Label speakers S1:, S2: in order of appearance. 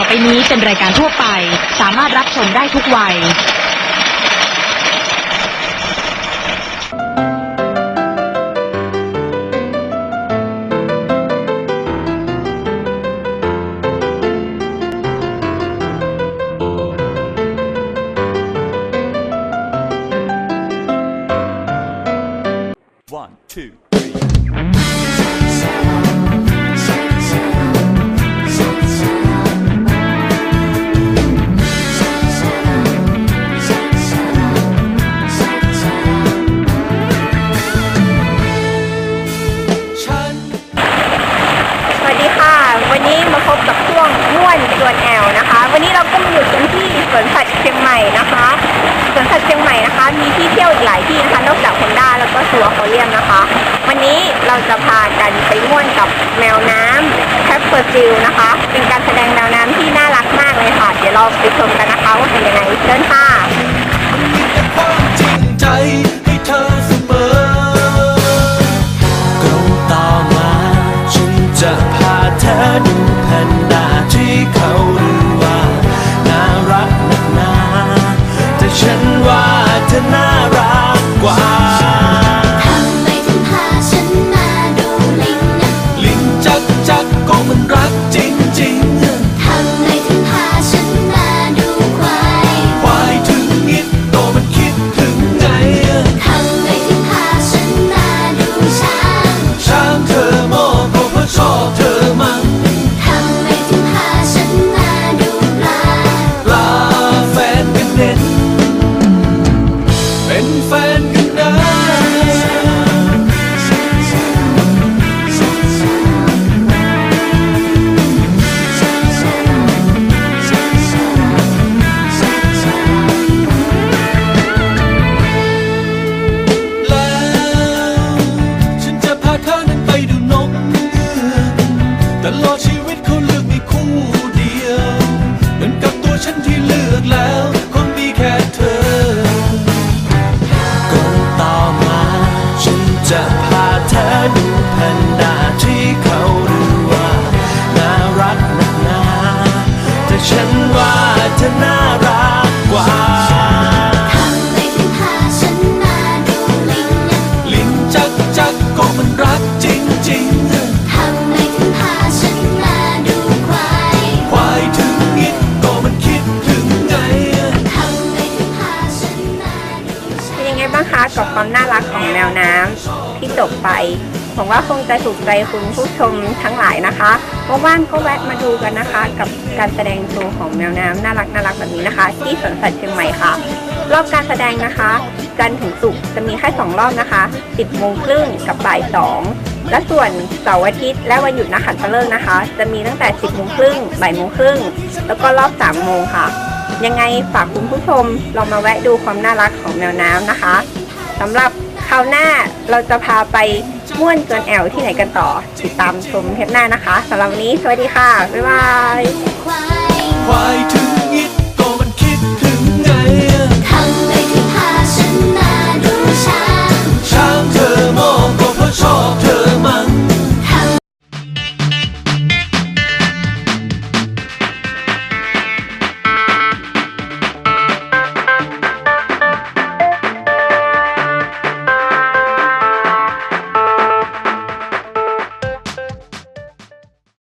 S1: ต่อไปนี้เป็นรายการทั่วไป สามารถรับชมได้ทุกวัย
S2: One, two,
S3: พบกับช่วงม่วนชวนแอลนะคะ วันนี้เราก็มาอยู่กันที่สวนสัตว์เชียงใหม่นะคะสวนสัตว์เชียงใหม่นะคะ มีที่เที่ยวอีกหลายที่นะคะนอกจากคนด้าแล้วก็สัวเขาเรียมนะคะ วันนี้เราจะพากันไปม่วนกับแมวน้ำแคปเปอร์จิลนะคะ เป็นการแสดงแมวน้ำที่น่ารักมากเลยค่ะ เดี๋ยวเราไปชมกันนะคะว่าเป็นยังไงเชิญค่ะ
S4: จะพาเธอดูแผ่นดาที่เขาลือว่าน่ารักนักหนาแต่ฉันว่าเธอน่ารักกว่า เป็นแฟนกันนะแล้วฉันจะพาเธอนั้นไปดูนกเงือกตลอด เธอน่ารักกว่า
S5: ทำไมถึงพาฉันมาดูลิงนะ
S4: ลิงจักจักก็มันรักจริงๆ
S5: ทำไมถึงพาฉันมาดูควาย
S4: ควายถึงงิดก็มันคิดถึงไง
S5: ทำไมถึงพาฉันมาดูช้าง
S3: เป็นยังไงบ้างคะกับความน่ารักของแมวน้ำที่จบไปหวังว่าคงจะถูกใจคุณผู้ชมทั้งหลายนะคะ ว่างๆก็แวะมาดูกันนะคะ กับการแสดงโชว์ของแมวน้ำน่ารักน่ารักแบบนี้นะคะ ที่สวนสัตว์เชียงใหม่ค่ะ รอบการแสดงนะคะ จันทร์ถึงศุกร์จะมีแค่สองรอบนะคะ 10โมงครึ่งกับบ่าย2และส่วนเสาร์อาทิตย์และวันหยุดนักขัตฤกษ์นะคะ จะมีตั้งแต่ 10โมงครึ่งบ่ายโมงครึ่งแล้วก็รอบ3โมงค่ะ ยังไงฝากคุณผู้ชมลองมาแวะดูความน่ารักของแมวน้ำนะคะสำหรับคราวหน้าเราจะพาไป ม่วนจนแอลที่ไหนกันต่อ ติดตามชมเทปหน้านะคะสำหรับวันนี้สวัสดีค่ะ บ๊ายบาย